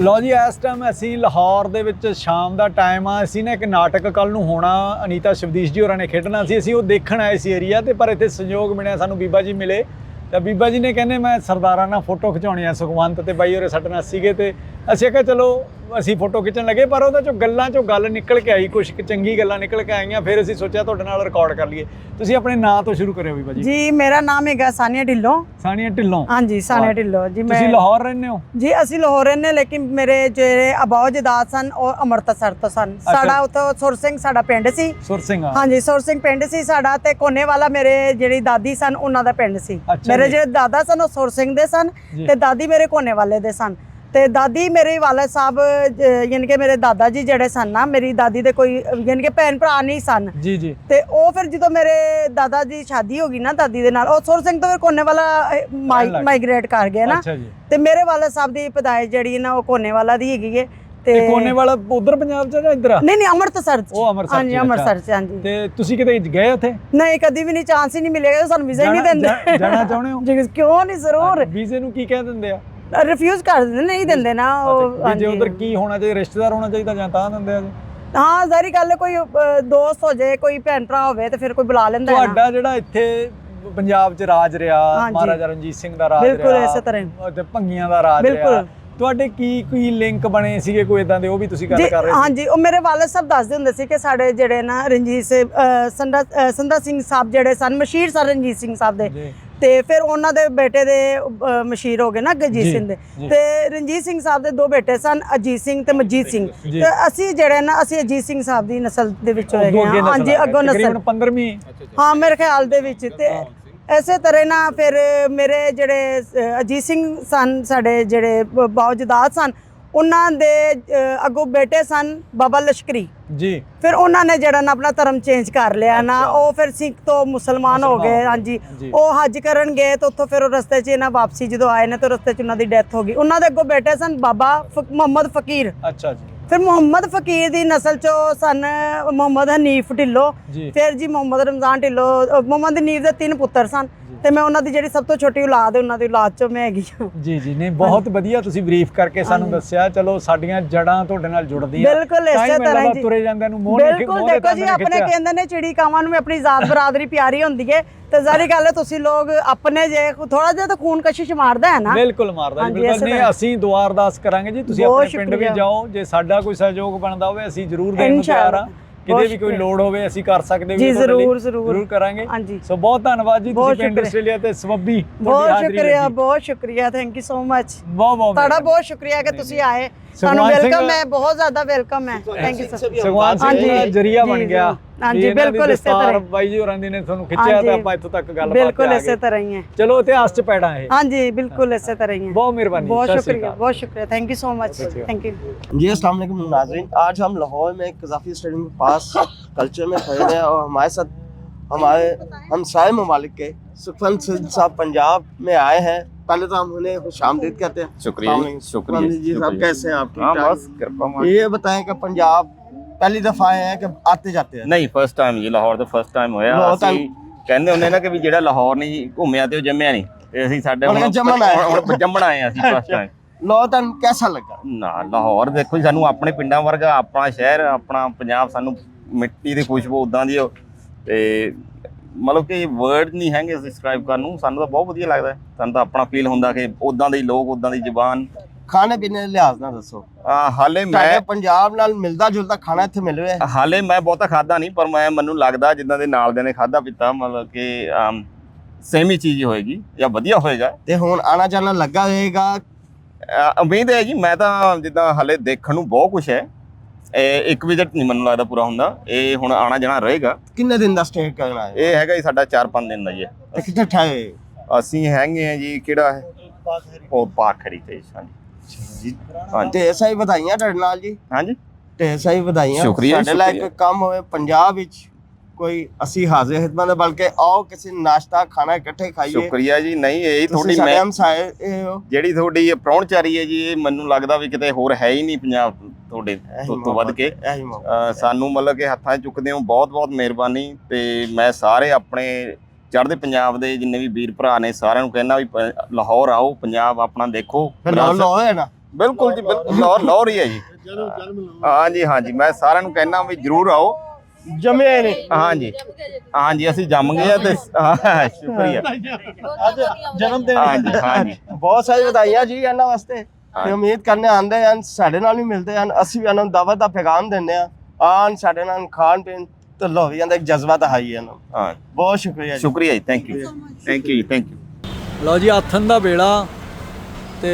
ਲੋ ਜੀ, ਇਸ ਟਾਈਮ ਅਸੀਂ ਲਾਹੌਰ ਦੇ ਵਿੱਚ ਸ਼ਾਮ ਦਾ ਟਾਈਮ ਆ। ਅਸੀਂ ਨਾ ਇੱਕ ਨਾਟਕ ਕੱਲ ਨੂੰ ਹੋਣਾ, ਅਨੀਤਾ ਸ਼ਿਵਦੀਸ਼ ਜੀ ਹੋਰਾਂ ਨੇ ਖੇਡਣਾ ਸੀ। ਅਸੀਂ ਉਹ ਦੇਖਣ ਆਏ ਸੀ ਏਰੀਆ ਤੇ, ਪਰ ਇੱਥੇ ਸੰਯੋਗ ਮਿਲਿਆ, ਸਾਨੂੰ ਬੀਬਾ ਜੀ ਮਿਲੇ। ਤਾਂ ਬੀਬਾ ਜੀ ਨੇ ਕਹਿੰਦੇ, ਮੈਂ ਸਰਦਾਰਾਂ ਨਾਲ ਫੋਟੋ ਖਿਚਾਉਣੀ ਆ, ਸੁਖਵੰਤ ਤੇ ਬਾਈ ਹੋਰੇ ਸਾਡੇ ਨਾਲ ਸੀਗੇ ਤੇ ਅਸੀਂ ਕਿਹਾ ਚਲੋ ਅਸੀਂ ਫੋਟੋ ਖਿੱਚਣ ਲੱਗੇ ਪਰ ਉਹਦੇ ਚੋਂ ਗੱਲਾਂ ਚੋਂ ਗੱਲ ਨਿਕਲ ਕੇ ਆਈ ਕੁਝ ਚੰਗੀ ਗੱਲਾਂ ਨਿਕਲ ਕੇ ਆਈਆਂ ਫਿਰ ਅਸੀਂ ਸੋਚਿਆ ਤੁਹਾਡੇ ਨਾਲ ਰਿਕਾਰਡ ਕਰ ਲਈਏ। ਤੁਸੀਂ ਆਪਣੇ ਨਾਂ ਤੋਂ ਸ਼ੁਰੂ ਕਰਿਓ ਬੀਬਾ ਜੀ ਜੀ ਮੇਰਾ ਨਾਮ ਹੈਗਾ ਸਾਨੀਆ ਢਿੱਲੋਂ। ਸਾਨੀਆ ਢਿੱਲੋਂ? ਹਾਂਜੀ ਸਾਨੀਆ ਢਿੱਲੋਂ। ਜੀ ਤੁਸੀਂ ਮੈਂ ਲਾਹੌਰ ਰਹਿੰਦੇ ਹੋ? ਜੀ ਅਸੀਂ ਲਾਹੌਰ ਰਹਿੰਦੇ ਲੇਕਿਨ ਮੇਰੇ ਜਿਹੜੇ ਅਬਾਉ ਜਦਾਦ ਸਨ ਉਹ ਅੰਮ੍ਰਿਤਸਰ ਤੋਂ ਸਨ। ਸਾਡਾ ਉੱਥੋਂ ਸੁਰ ਸਿੰਘ ਸਾਡਾ ਪਿੰਡ ਸੀ। ਸੁਰ ਸਿੰਘ ਹਾਂਜੀ ਸੁਰ ਸਿੰਘ ਪਿੰਡ ਸੀ ਸਾਡਾ ਤੇ ਕੋਨੇ ਵਾਲਾ ਮੇਰੇ ਜਿਹੜੀ ਦਾਦੀ ਸਨ ਉਹਨਾਂ ਦਾ ਪਿੰਡ ਸੀ। ਮੇਰੇ। ਜਿਹੜੇ ਦਾਦਾ ਸਨ ਉਹ ਸੁਰ ਸਿੰਘ ਦੇ ਸਨ। ਤੇ ਦਾਦੀ ਮੇਰੇ ਕੋਨੇ ਵਾਲੇ ਦੇ ਸਨ। ਤੇ ਦਾਦੀ ਮੇਰੇ ਵਾਲਦ ਸਾਹਿਬ ਯਾਨੀ ਕਿ ਮੇਰੇ ਦਾਦਾ ਜੀ ਜਿਹੜੇ ਸਨ ਨਾ ਮੇਰੀ ਦਾਦੀ ਦੇ ਕੋਈ ਯਾਨੀ ਕਿ ਭੈਣ ਭਰਾ ਨਹੀਂ ਸਨ। ਜੀ ਜੀ। ਤੇ ਉਹ ਫਿਰ ਜਦੋਂ ਮੇਰੇ ਦਾਦਾ ਦੀ ਸ਼ਾਦੀ ਹੋ ਗਈ ਨਾ ਦਾਦੀ ਦੇ ਨਾਲ ਉਹ ਸੁਰ ਸਿੰਘ ਤੋਂ ਫਿਰ ਕੋਨੇ ਵਾਲਾ। ਮਾਈਗ੍ਰੇਟ ਕਰ ਗਿਆ ਨਾ। ਜੀ। ਤੇ ਮੇਰੇ ਵਾਲਾ ਸਾਹਿਬ ਦੀ ਪਦਾਇਸ਼ ਜਿਹੜੀ ਨਾ ਉਹ ਕੋਨੇ ਵਾਲਾ ਦੀ ਹੈਗੀ ਹੈ। ਤੇ ਕੋਨੇ ਵਾਲਾ ਉਧਰ ਪੰਜਾਬ ਚ ਜਾਂ ਇੱਧਰ ਆ? ਨਹੀਂ ਨਹੀਂ ਅੰਮ੍ਰਿਤਸਰ ਚ। ਉਹ ਅੰਮ੍ਰਿਤਸਰ ਹਾਂਜੀ। ਅੰਮ੍ਰਿਤਸਰ ਚ ਹਾਂਜੀ। ਤੇ ਤੁਸੀਂ ਕਿਤੇ ਗਏ ਉੱਥੇ? ਨਹੀਂ ਕਦੀ ਵੀ ਨਹੀਂ ਚਾਂਸ ਹੀ ਨਹੀਂ ਮਿਲੇਗਾ ਸਾਨੂੰ ਵੀਜ਼ਾ ਹੀ ਨਹੀਂ ਦਿੰਦੇ। ਜਾ- ਜਾਣਾ ਚਾਹੁੰਦੇ ਹੋ? ਜੀ, ਕਿਉਂ ਨਹੀਂ ਜ਼ਰੂਰ। ਵੀਜ਼ੇ ਨੂੰ ਕੀ ਕਹਿ ਦਿੰਦੇ ਆ? ਰਿਫਿਊਜ਼ ਕਰ ਦਿੰਦੇ ਨਹੀਂ ਦਿੰਦੇ ਨਾ ਉਹ ਜੇ। ਉਧਰ ਕੀ ਹੋਣਾ ਚਾਹੀਦਾ ਰਿਸ਼ਤੇਦਾਰ ਹੋਣਾ ਚਾਹੀਦਾ ਜਾਂ ਤਾਂ ਦਿੰਦੇ ਆ ਜੀ? ਹਾਂ ਜ਼ਾਰੀ ਗੱਲ ਕੋਈ ਦੋਸਤ ਹੋ ਜਾਏ ਕੋਈ ਭੈਣ ਭਰਾ ਹੋਵੇ ਤੇ ਫਿਰ ਕੋਈ ਬੁਲਾ ਲੈਂਦਾ ਹੈ ਤੁਹਾਡਾ ਜਿਹੜਾ ਇੱਥੇ ਪੰਜਾਬ 'ਚ ਰਾਜ ਰਿਹਾ। ਮਹਾਰਾਜਾ ਰਣਜੀਤ ਸਿੰਘ ਦਾ ਰਾਜ ਬਿਲਕੁਲ ਰਿਹਾ ਇਸੇ ਤਰ੍ਹਾਂ। ਤੇ ਭੰਗੀਆਂ ਦਾ ਰਾਜ ਬਿਲਕੁਲ। ਰਿਹਾ ਤੁਹਾਡੇ ਕੀ ਕੋਈ ਲਿੰਕ ਬਣੇ ਸੀਗੇ ਕੋਈ ਇਦਾਂ ਦੇ ਉਹ ਵੀ ਤੁਸੀਂ ਗੱਲ ਕਰ ਰਹੇ ਸੀ ਹਾਂਜੀ ਉਹ ਮੇਰੇ ਵਾਲਦ ਸਾਹਿਬ ਦੱਸਦੇ ਹੁੰਦੇ ਸੀ ਕਿ ਸਾਡੇ ਜਿਹੜੇ ਨਾ ਰਣਜੀਤ ਸਿੰਘ ਅਹ, ਸੰਦਾ ਅਹ, ਸੰਦਾ ਸਿੰਘ ਸਾਹਿਬ ਜਿਹੜੇ ਸਨ ਮਸ਼ੀਰ ਸਨ ਰਣਜੀਤ ਸਿੰਘ ਸਾਹਿਬ ਦੇ ਤੇ ਫਿਰ ਉਹਨਾਂ ਦੇ ਬੇਟੇ ਦੇ ਮਸ਼ੀਰ ਹੋ ਗਏ ਨਾ ਗਜੀਤ ਸਿੰਘ ਦੇ। ਤੇ ਰਣਜੀਤ ਸਿੰਘ ਸਾਹਿਬ ਦੇ ਦੋ ਬੇਟੇ ਸਨ ਅਜੀਤ ਸਿੰਘ ਤੇ ਮਜੀਤ ਸਿੰਘ। ਤੇ ਅਸੀਂ ਜਿਹੜੇ ਨਾ ਅਸੀਂ ਅਜੀਤ ਸਿੰਘ ਸਾਹਿਬ ਦੀ ਨਸਲ ਦੇ ਵਿੱਚੋਂ ਅੱਗੇ ਹਾਂ। ਹਾਂਜੀ। ਅੱਗੋਂ ਨਸਲ। ਤਕਰੀਬਨ 15ਵੀਂ ਹਾਂ ਮੇਰੇ ਖਿਆਲ ਦੇ ਵਿੱਚ ਤੇ ਐਸੇ ਤਰ੍ਹਾਂ ਨਾ ਫਿਰ ਮੇਰੇ ਜਿਹੜੇ ਅਜੀਤ ਸਿੰਘ ਸਨ ਸਾਡੇ ਜਿਹੜੇ ਬਾਉਜਦਾਦ ਸਨ ਉਹਨਾਂ ਦੇ ਅੱਗੋਂ ਬੇਟੇ ਸਨ ਬਾਬਾ ਲਸ਼ਕਰੀ। ਜੀ। ਫਿਰ ਉਹਨਾਂ ਨੇ ਜਿਹੜਾ ਨਾ ਆਪਣਾ ਧਰਮ ਚੇਂਜ ਕਰ ਲਿਆ ਨਾ ਉਹ ਫਿਰ ਸਿੱਖ ਤੋਂ ਮੁਸਲਮਾਨ ਹੋ ਗਏ ਹਾਂਜੀ। ਉਹ ਹੱਜ ਕਰਨ ਗਏ ਤਾਂ ਉੱਥੋਂ ਫਿਰ ਉਹ ਰਸਤੇ 'ਚ ਇਹਨਾਂ ਵਾਪਸੀ ਜਦੋਂ ਆਏ ਨੇ ਤਾਂ ਰਸਤੇ 'ਚ ਉਹਨਾਂ ਦੀ ਡੈਥ ਹੋ ਗਈ। ਉਹਨਾਂ ਦੇ ਅੱਗੋਂ ਬੇਟੇ ਸਨ ਬਾਬਾ ਮੁਹੰਮਦ ਫਕੀਰ। ਅੱਛਾ ਜੀ। ਫਿਰ ਮੁਹੰਮਦ ਫਕੀਰ ਦੀ ਨਸਲ ਚੋਂ ਸਨ ਮੁਹੰਮਦ ਹਨੀਫ ਢਿੱਲੋਂ। ਫਿਰ ਜੀ ਮੁਹੰਮਦ ਰਮਜ਼ਾਨ ਢਿੱਲੋਂ ਮੁਹੰਮਦ ਹਨੀਫ ਦੇ ਤਿੰਨ ਪੁੱਤਰ ਸਨ। ਤੇ ਮੈਂ ਉਹਨਾਂ ਦੀ ਜਿਹੜੀ ਸਭ ਤੋਂ ਛੋਟੀ ਔਲਾਦ ਹੈ ਉਹਨਾਂ ਦੀ ਔਲਾਦ ਚੋਂ ਮੈਂ ਹੈਗੀ ਹਾਂ। ਜੀ ਜੀ ਨਹੀਂ ਬਹੁਤ ਵਧੀਆ ਤੁਸੀਂ ਬਰੀਫ ਕਰਕੇ ਸਾਨੂੰ ਦੱਸਿਆ। ਚਲੋ ਸਾਡੀਆਂ ਜੜਾਂ ਤੁਹਾਡੇ ਨਾਲ ਜੁੜਦੀਆਂ। ਬਿਲਕੁਲ ਹੀ ਇਸੇ ਤਰ੍ਹਾਂ ਜੀ। ਤੁਰੇ ਜਾਂਦਿਆਂ ਨੂੰ ਮੋਹ ਬਿਲਕੁਲ ਦੇਖੋ ਜੀ ਆਪਣੇ ਕਹਿੰਦੇ ਨੇ ਚਿੜੀ ਕਾਵਾਂ ਨੂੰ ਵੀ ਆਪਣੀ ਜ਼ਾਤ ਬਰਾਦਰੀ ਪਿਆਰੀ ਹੁੰਦੀ ਹੈ ਤੇ ਜ਼ਾਰੀ ਗੱਲ ਹੈ ਤੁਸੀਂ ਲੋਕ ਆਪਣੇ ਜੇ ਥੋੜਾ ਜਿਹਾ ਤਾਂ ਖੂਨ ਕਸ਼ਿਸ਼ ਮਾਰਦਾ ਹੈ ਨਾ। ਬਿਲਕੁਲ ਮਾਰਦਾ ਬਿਲਕੁਲ। ਨਹੀਂ। ਅਸੀਂ ਦੁਆ ਅਰਦਾਸ ਕਰਾਂਗੇ ਜੀ ਤੁਸੀਂ ਆਪਣੇ ਪਿੰਡ ਵੀ। ਜਾਓ। ਜੇ ਸਾਡਾ ਕੋਈ ਸਹਿਯੋਗ ਬਣਦਾ ਹੋਵੇ ਅਸੀਂ ਜ਼ਰੂਰ ਦੇਣ ਨੂੰ ਤਿਆਰ ਆ। ਕਿਤੇ ਵੀ ਕੋਈ। ਲੋੜ ਹੋਵੇ ਅਸੀਂ ਕਰ ਸਕਦੇ ਵੀ ਜੀ। ਜ਼ਰੂਰ, ਜ਼ਰੂਰ। ਜ਼ਰੂਰ ਕਰਾਂਗੇ ਹਾਂਜੀ। ਸੋ ਬਹੁਤ ਧੰਨਵਾਦ ਜੀ ਬਹੁਤ ਤੁਸੀਂ ਪਿੰਡ। ਆਸਟ੍ਰੇਲੀਆ ਤੇ ਸਵੱਬੀ ਬਹੁਤ ਸ਼ੁਕਰੀਆ। ਬਹੁਤ ਸ਼ੁਕਰੀਆ ਥੈਂਕ ਯੂ ਸੋ ਮਚ ਬਹੁਤ ਬਹੁਤ ਤੁਹਾਡਾ। ਬਹੁਤ ਸ਼ੁਕਰੀਆ ਕਿ ਤੁਸੀਂ ਆਏ ਤੁਹਾਨੂੰ ਸੁਖਵੰਤ ਸਿੰਘ- ਵੈਲਕਮ ਹੈ ਬਹੁਤ ਜ਼ਿਆਦਾ ਵੈਲਕਮ ਹੈ। Thank you sir Sukhwan Singh ਦਾ ਹਾਂਜੀ। ਜਰੀਆ ਬਣ ਜੀ, ਗਿਆ। ਹਾਂਜੀ, ਵੀ ਇਹਨਾਂ ਦੀ ਬਿਲਕੁਲ ਇਸੇ ਦਸਤਾਰ ਤਰ੍ਹਾਂ। ਬਾਈ ਜੀ ਹੋਰਾਂ ਦੀ ਨੇ ਤੁਹਾਨੂੰ ਖਿੱਚਿਆ ਤਾਂ ਹਾਂਜੀ। ਆਪਾਂ ਇੱਥੋਂ ਤੱਕ ਗੱਲਬਾਤ ਬਿਲਕੁਲ ਤੇ ਆ ਇਸੇ ਗਏ। ਤਰ੍ਹਾਂ ਹੀ ਹੈ। ਚਲੋ ਇਤਿਹਾਸ ਚ ਪੈੜਾਂ ਇਹ। ਹਾਂਜੀ ਬਿल्कुल ऐसे तरह ही है बहुत मेहरबानी, बहुत सत श्री शुक्रिया अकाल। बहुत शुक्रिया thank you so much Thank you. Thank you ji अस्सलाम वालेकुम नाजरीन आज हम लाहौर में कजाफी स्टेडियम के पास कल्चर में खड़े हैं और हमारे साथ हमारे हम सारे ममालिक के सुखवंत सिंह साहब पंजाब में आए हैं पहले तो हम उन्हें खुश आमदीद कहते हैं शुक्रिया जी, अस्सलाम शुक्रिया, वालेकुम। जी साहब शुक्रिया। कैसे हैं आप ठीक हाँ ठाक? बस कृपा मां ये बताएं कि पंजाब पहली दफा आए हैं कि आते जाते हैं ਨਹੀਂ ਫਸਟ ਟਾਈਮ ਜੀ ਲਾਹੌਰ ਦਾ ਫਸਟ ਟਾਈਮ ਹੋਇਆ ਲਾਹੌਰ ਅਸੀਂ ਕਹਿੰਦੇ ਹੁੰਦੇ ਨਾ ਕਿ ਵੀ ਜਿਹੜਾ ਲਾਹੌਰ ਨਹੀਂ ਘੁੰਮਿਆ ਤੇ ਉਹ ਜੰਮਿਆ ਨਹੀਂ ਤੇ ਅਸੀਂ ਸਾਡੇ ਹੁਣ ਹੁਣ ਜੰਮਣ ਆਏ। ਹੁਣ- ਹੁਣ ਜੰਮਣ ਆਏ ਹਾਂ ਅਸੀਂ ਫਸਟ ਟਾਈਮ लौटन कैसा लगा ਨਾ ਲਾਹੌਰ ਦੇਖੋ ਜੀ, ਸਾਨੂੰ ਆਪਣੇ ਪਿੰਡਾਂ ਵਰਗਾ ਆਪਣਾ ਸ਼ਹਿਰ ਆਪਣਾ ਪੰਜਾਬ ਸਾਨੂੰ ਮਿੱਟੀ ਦੀ ਖੁਸ਼ਬੂ ਉਦਾਂ ਦੀ ਉਹ ਤੇ ਮਤਲਬ ਕਿ ਵਰਡ ਨਹੀਂ ਹੈਗੇ ਡਿਸਕ੍ਰਾਈਬ ਕਰਨ ਨੂੰ ਸਾਨੂੰ ਤਾਂ ਬਹੁਤ ਵਧੀਆ ਲੱਗਦਾ ਹੈ। ਸਾਨੂੰ ਤਾਂ ਆਪਣਾ ਫੀਲ ਹੁੰਦਾ ਕਿ ਉਦਾਂ ਦੇ ਹੀ ਲੋਕ ਉਦਾਂ ਦੀ ਜ਼ੁਬਾਨ। ਖਾਣੇ ਪੀਣੇ ਦੇ ਲਿਹਾਜ਼ ਨਾਲ ਦੱਸੋ। ਆ, ਹਾਲੇ ਤੁਹਾਡੇ ਮੈਂ ਪੰਜਾਬ ਨਾਲ ਮਿਲਦਾ ਜੁਲਦਾ ਖਾਣਾ ਇੱਥੇ ਮਿਲ ਰਿਹਾ ਹੈ। ਹਾਲੇ ਮੈਂ ਬਹੁਤਾ ਖਾਦਾ ਨਹੀਂ ਪਰ ਮੈਂ ਮੈਨੂੰ ਲੱਗਦਾ ਜਿੱਦਾਂ ਦੇ ਨਾਲ ਦੇ ਨੇ ਖਾਦਾ ਪੀਤਾ ਮਤਲਬ ਕਿ ਸੇਮ ਹੀ ਚੀਜ਼ ਹੋਏਗੀ ਜਾਂ ਵਧੀਆ ਹੋਏਗਾ। ਤੇ ਹੁਣ ਆਣਾ ਜਾਣਾ ਲੱਗਾ ਰਹੇਗਾ ਉਮੀਦ ਹੈ ਜੀ ਮੈਂ ਤਾਂ ਜਿੱਦਾਂ ਹਾਲੇ ਦੇਖਣ ਨੂੰ ਬਹੁਤ ਕੁਝ ਹੈ। ਇਹ ਇੱਕ ਵਿਜ਼ਿਟ ਨਹੀਂ ਮੈਨੂੰ ਲੱਗਦਾ ਪੂਰਾ ਹੁੰਦਾ। ਇਹ ਹੁਣ ਆਣਾ ਜਾਣਾ ਰਹੇਗਾ। ਕਿੰਨੇ ਦਿਨ ਦਾ ਸਟੇ ਕਰਨਾ ਹੈ? ਇਹ ਹੈਗਾ ਜੀ ਸਾਡਾ 4-5 ਦਿਨ ਦਾ ਜੀ ਇਹ। ਤੇ ਕਿੱਥੇ ਠਹਿਰੇ ਅਸੀਂ ਹੈਗੇ ਆ ਜੀ ਕਿਹੜਾ ਹੈ? ਉਹ ਪਾਖੜੀ ਤੇ ਹਾਂਜੀ। ਜੀ। ਹਾਂਜੀ। ਤੇ ਐਸਾ ਹੀ ਵਧਾਈਆਂ ਤੁਹਾਡੇ ਨਾਲ ਜੀ। ਹਾਂਜੀ। ਤੇ ਐਸਾ ਹੀ ਵਧਾਈਆਂ। ਸ਼ੁਕਰੀਆ, ਸਾਡੇ ਲਈ ਸ਼ੁਕਰੀਆ। ਕੋਈ ਕੰਮ ਹੋਵੇ ਪੰਜਾਬ ਵਿੱਚ। ਕੋਈ ਅਸੀਂ ਹਾਜ਼ਰ ਖਿਦਮਤ ਬਲਕਿ ਆਓ ਕਿਸੇ ਨਾਸ਼ਤਾ ਖਾਣਾ ਇਕੱਠੇ ਖਾਈਏ। ਸ਼ੁਕਰੀਆ ਜੀ ਨਹੀਂ ਇਹ ਤੁਹਾਡੀ ਸਾਡੇ ਮੈਂ ਹੋ। ਜਿਹੜੀ ਤੁਹਾਡੀ ਇਹ ਪ੍ਰਾਹੁਣਚਾਰੀ ਹੈ ਜੀ ਇਹ ਮੈਨੂੰ ਲੱਗਦਾ ਵੀ ਕਿਤੇ ਹੋਰ ਹੈ ਹੀ ਨਹੀਂ ਪੰਜਾਬ ਤੁਹਾਡੇ ਤੋਂ ਤੋਂ ਵੱਧ ਕੇ। ਸਾਨੂੰ ਮਤਲਬ ਕਿ ਹੱਥਾਂ 'ਚ ਚੁੱਕਦੇ ਹੋ ਬਹੁਤ ਬਹੁਤ ਮਿਹਰਬਾਨੀ ਤੇ ਮੈਂ ਸਾਰੇ ਆਪਣੇ ਚੜ੍ਹਦੇ ਪੰਜਾਬ ਦੇ ਜਿੰਨੇ ਵੀ ਵੀਰ ਭਰਾ ਨੇ ਸਾਰਿਆਂ ਨੂੰ ਕਹਿੰਦਾ ਵੀ ਲਾਹੌਰ ਆਓ ਪੰਜਾਬ ਆਪਣਾ ਦੇਖੋ। ਲਓ ਹੈ ਨਾ? ਬਿਲਕੁਲ ਜੀ ਬਿਲਕੁਲ ਲਾਹੌਰ ਲਾਹੌਰ ਹੀ ਹੈ ਜੀ। ਹਾਂਜੀ ਹਾਂਜੀ ਮੈਂ ਸਾਰਿਆਂ ਨੂੰ ਕਹਿੰਦਾ ਵੀ ਜਰੂਰ ਆਓ। ਜਮੇ ਨੇ? ਹਾਂਜੀ ਹਾਂਜੀ ਅਸੀਂ ਜੰਮ ਗਏ ਆ ਤੇ ਹਾਂ, ਸ਼ੁਕਰੀਆ। ਜਨਮ ਦਿਨ। ਹਾਂਜੀ ਹਾਂਜੀ ਬਹੁਤ ਸਾਰੀ ਵਧਾਈਆਂ ਜੀ ਇਹਨਾਂ ਵਾਸਤੇ। ਤੇ ਉਮੀਦ ਕਰਨੇ ਆਂਦੇ ਹਨ ਸਾਡੇ ਨਾਲ ਵੀ ਮਿਲਦੇ ਹਨ। ਅਸੀਂ ਵੀ ਇਹਨਾਂ ਨੂੰ ਦਾਵਤ ਦਾ ਪੈਗਾਮ ਦਿੰਦੇ ਆ ਆਣ ਸਾਡੇ ਨਾਲ ਖਾਣ ਪੀਣ ਤੇ ਲੋਹੀਆਂ ਦਾ ਇੱਕ ਜਜ਼ਬਾ ਤਾਂ ਹੈ ਹੀ ਇਹਨਾਂ ਨੂੰ। ਹਾਂ। ਬਹੁਤ ਸ਼ੁਕਰੀਆ ਜੀ। ਸ਼ੁਕਰੀਆ ਜੀ ਥੈਂਕ ਯੂ ਥੈਂਕ ਯੂ ਜੀ ਥੈਂਕ ਯੂ ਲਓ ਜੀ ਆਥਨ ਦਾ ਵੇਲਾ ਤੇ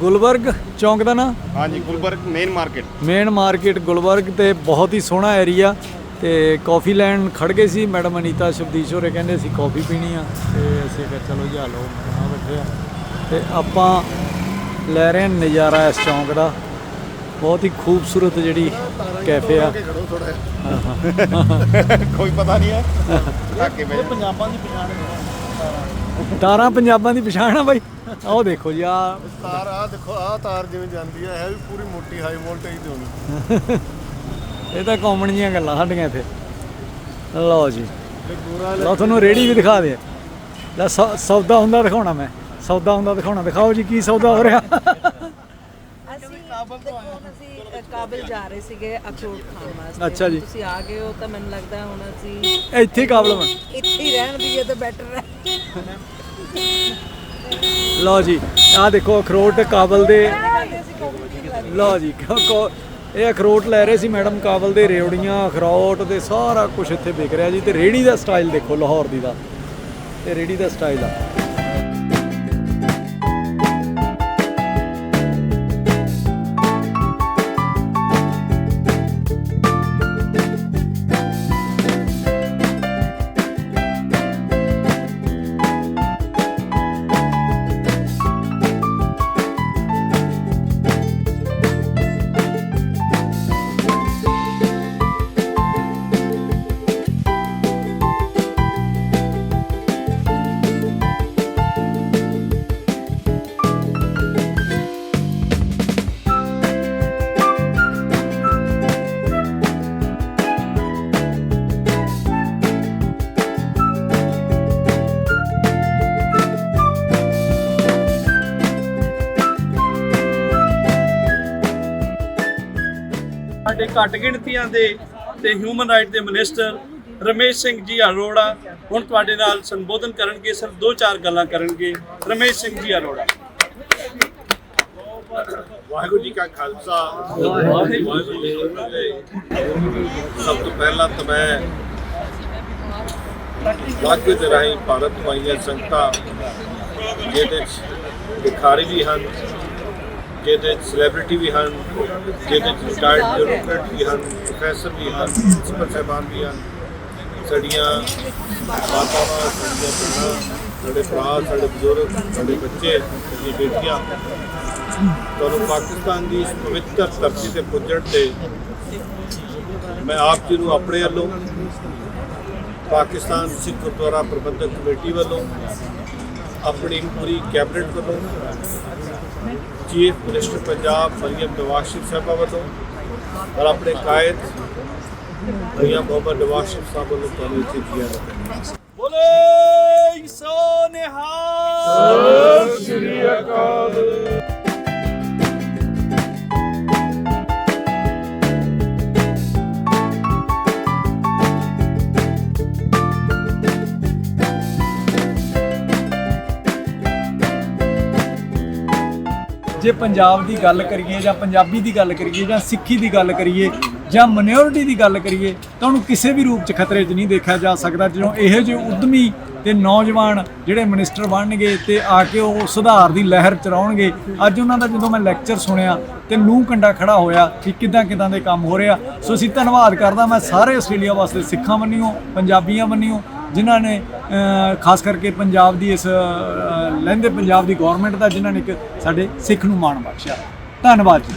ਗੁਲਬਰਗ ਚੌਂਕ ਦਾ ਨਾ? ਹਾਂਜੀ Gulberg main market main market Gulberg ਤੇ ਬਹੁਤ ਹੀ ਸੋਹਣਾ ਏਰੀਆ ਤੇ ਕਾਫੀ ਲੈਣ ਖੜ ਗਏ ਸੀ। ਮੈਡਮ ਅਨੀਤਾ ਸ਼ਬਦੀਸ਼ ਹੋਰੇ ਕਹਿੰਦੇ ਅਸੀਂ ਕਾਫੀ ਪੀਣੀ ਆ। ਤੇ ਅਸੀਂ ਕਿਹਾ ਚਲੋ ਜੀ ਲਓ ਆ ਬੈਠੇ ਆ। ਤੇ ਆਪਾਂ ਲੈ ਰਹੇ ਹਾਂ ਨਜ਼ਾਰਾ ਇਸ ਚੌਂਕ ਦਾ। ਬਹੁਤ ਹੀ ਖੂਬਸੂਰਤ ਜਿਹੜੀ ਕੈਫੇ ਆ। ਕੋਈ ਪਤਾ ਨਹੀਂ ਹੈ। ਧੱਕੇ ਪੈ ਤਾਰਾਂ ਪੰਜਾਬਾਂ ਦੀ ਪਛਾਣ ਆ ਬਾਈ। ਆਹ ਦੇਖੋ ਜੀ ਆ ਤਾਰ ਆ ਦੇਖੋ ਆ ਤਾਰ ਜਿਵੇਂ ਜਾਂਦੀ ਹੈ ਇਹ ਵੀ ਪੂਰੀ ਮੋਟੀ ਹਾਈ ਵੋਲਟੇਜ ਦੀ ਹੋਣੀ। ਇਹ ਤਾਂ ਕਾਮਨ ਜੀਆਂ ਗੱਲਾਂ ਸਾਡੀਆਂ ਇੱਥੇ। ਲਓ ਜੀ। ਲਓ ਤੁਹਾਨੂੰ ਰੇੜੀ ਵੀ ਦਿਖਾ ਦੇ। ਲੈ ਸੌ- ਸੌਦਾ ਹੁੰਦਾ ਦਿਖਾਉਣਾ ਮੈਂ। ਸੌਦਾ ਹੁੰਦਾ ਦਿਖਾਉਣਾ। ਦਿਖਾਓ ਜੀ ਕੀ ਸੌਦਾ ਹੋ ਰਿਹਾ। ਅਸੀਂ ਕਾਬਲ ਤੋਂ ਅਸੀਂ ਅ, ਕਾਬਲ ਜਾ ਰਹੇ ਸੀਗੇ ਅਖਰੋਟ ਖਾਣ ਵਾਸਤੇ। ਅੱਛਾ ਜੀ। ਤੁਸੀਂ ਆ ਗਏ ਹੋ ਤਾਂ ਮੈਨੂੰ ਲੱਗਦਾ ਹੁਣ ਅਸੀਂ ਇੱਥੇ ਹੀ ਕਾਬਲ ਬਣ। ਇੱਥੇ ਹੀ ਰਹਿਣ ਦੀ ਤਾਂ ਬੈਟਰ ਹੈ। ਲਓ ਜੀ, ਆਹ ਦੇਖੋ ਅਖਰੋਟ ਕਾਬਲ ਦੇ ਲਓ ਜੀ, ਕੋ- ਇਹ ਅਖਰੋਟ ਲੈ ਰਹੇ ਸੀ ਮੈਡਮ ਕਾਬਲ ਦੇ, ਰੇਵੜੀਆਂ, ਅਖਰੋਟ ਤੇ ਸਾਰਾ ਕੁਝ ਇੱਥੇ ਵਿਕ ਰਿਹਾ ਜੀ, ਤੇ ਰੇੜੀ ਦਾ ਸਟਾਈਲ ਦੇਖੋ ਲਾਹੌਰ ਦੀ ਦਾ ਇਹ ਰੇੜੀ ਦਾ ਸਟਾਈਲ ਆ। ਘੱਟ ਗਿਣਤੀਆਂ ਦੇ ਤੇ ਹਿਊਮਨ ਰਾਈਟ ਦੇ ਮਿਨਿਸਟਰ ਰਮੇਸ਼ ਸਿੰਘ ਜੀ ਅਰੋੜਾ ਹੁਣ ਤੁਹਾਡੇ ਨਾਲ ਸੰਬੋਧਨ ਕਰਨਗੇ, ਸਿਰਫ ਦੋ ਚਾਰ ਗੱਲਾਂ ਕਰਨਗੇ। ਰਮੇਸ਼ ਸਿੰਘ ਜੀ ਅਰੋੜਾ। ਵਾਹਿਗੁਰੂ ਜੀ ਕਾ ਖਾਲਸਾ। ਵਾਹਿਗੁਰੂ ਜੀ ਸਭ ਤੋਂ ਪਹਿਲਾਂ ਤਾਂ ਮੈਂ ਵਾਕਿਆ ਦੇ ਰਾਹੀਂ ਭਾਰਤ ਵਾਈਆਂ ਸੰਗਤਾਂ ਜਿਹਦੇ ਚ ਵੀ ਹਨ ਜਿਹਦੇ ਚ ਸੈਲੀਬ੍ਰਿਟੀ ਵੀ ਹਨ ਜਿਹਦੇ ਚ ਰਿਟਾਇਰਡ ਬਿਊਰੋਕਰੇਟ ਵੀ ਹਨ ਪ੍ਰੋਫੈਸਰ ਵੀ ਹਨ ਪ੍ਰਿੰਸੀਪਲ ਸਾਹਿਬਾਨ ਵੀ ਹਨ। ਸਾਡੀਆਂ ਮਾਤਾਵਾਂ, ਸਾਡੀਆਂ ਭੈਣਾਂ, ਸਾਡੇ ਭਰਾ, ਸਾਡੇ ਬਜ਼ੁਰਗ, ਸਾਡੇ ਬੱਚੇ, ਸਾਡੀਆਂ ਬੇਟੀਆਂ, ਤੁਹਾਨੂੰ ਪਾਕਿਸਤਾਨ ਦੀ ਇਸ ਪਵਿੱਤਰ ਧਰਤੀ ਤੇ ਪੁੱਜਣ ਤੇ ਮੈਂ ਆਪ ਜੀ ਨੂੰ ਆਪਣੇ ਵੱਲੋਂ, ਪਾਕਿਸਤਾਨ ਸਿੱਖ ਗੁਰਦੁਆਰਾ ਪ੍ਰਬੰਧਕ ਕਮੇਟੀ ਵੱਲੋਂ, ਆਪਣੀ ਪੂਰੀ ਕੈਬਨਿਟ ਵੱਲੋਂ ਚੀਫ ਮਿਨਿਸਟਰ ਪੰਜਾਬ ਮਰੀਮ ਨਵਾਜ਼ ਸ਼ਰੀਫ ਸਾਹਿਬਾ ਵੱਲੋਂ ਔਰ ਆਪਣੇ ਕਾਇਦ ਮੀਆਂ ਮੁਹੰਮਦ ਨਵਾਜ਼ ਸ਼ਰੀਫ ਸਾਹਿਬ ਵੱਲੋਂ ਤੁਹਾਨੂੰ ਇੱਥੇ ਕੀਆ ਬੋਲੇ ਸੋ ਨਿਹਾਲ ਸਤਿ ਸ਼੍ਰੀ ਅਕਾਲ। ਜੇ ਪੰਜਾਬ ਦੀ ਗੱਲ ਕਰੀਏ ਜਾਂ ਪੰਜਾਬੀ ਦੀ ਗੱਲ ਕਰੀਏ ਜਾਂ ਸਿੱਖੀ ਦੀ ਗੱਲ ਕਰੀਏ ਜਾਂ ਮਿਨੋਰਿਟੀ ਦੀ ਗੱਲ ਕਰੀਏ ਤਾਂ ਉਹਨੂੰ ਕਿਸੇ ਵੀ ਰੂਪ 'ਚ ਖਤਰੇ 'ਚ ਨਹੀਂ ਦੇਖਿਆ ਜਾ ਸਕਦਾ। ਜਦੋਂ ਇਹੋ ਜਿਹੇ ਉਦਮੀ ਤੇ ਨੌਜਵਾਨ ਜਿਹੜੇ ਮਿਨਿਸਟਰ ਬਣਨਗੇ ਤੇ ਆ ਕੇ ਉਹ ਸੁਧਾਰ ਦੀ ਲਹਿਰ ਚਲਾਉਣਗੇ, ਅੱਜ ਉਹਨਾਂ ਦਾ ਜਦੋਂ ਮੈਂ ਲੈਕਚਰ ਸੁਣਿਆ ਤੇ ਲੂੰ ਕੰਡਾ ਖੜਾ ਹੋਇਆ ਕਿ ਕਿਦਾਂ ਕਿਦਾਂ ਦੇ ਕੰਮ ਹੋ ਰਿਹਾ। ਸੋ ਅਸੀਂ ਧੰਨਵਾਦ ਕਰਦਾ ਮੈਂ ਸਾਰੇ ਆਸਟ੍ਰੇਲੀਆ ਵਾਸਤੇ ਸਿੱਖਾਂ ਬੰਨਿਓ ਪੰਜਾਬੀਆਂ ਬੰਨਿਓ ਜਿਨ੍ਹਾਂ ਨੇ ਖਾਸ ਕਰਕੇ ਪੰਜਾਬ ਦੀ ਇਸ ਲਹਿੰਦੇ ਪੰਜਾਬ ਦੀ ਗਵਰਨਮੈਂਟ ਦਾ ਜਿਨ੍ਹਾਂ ਨੇ ਇੱਕ ਸਾਡੇ ਸਿੱਖ ਨੂੰ ਮਾਣ ਬਖਸ਼ਿਆ। ਧੰਨਵਾਦ ਜੀ।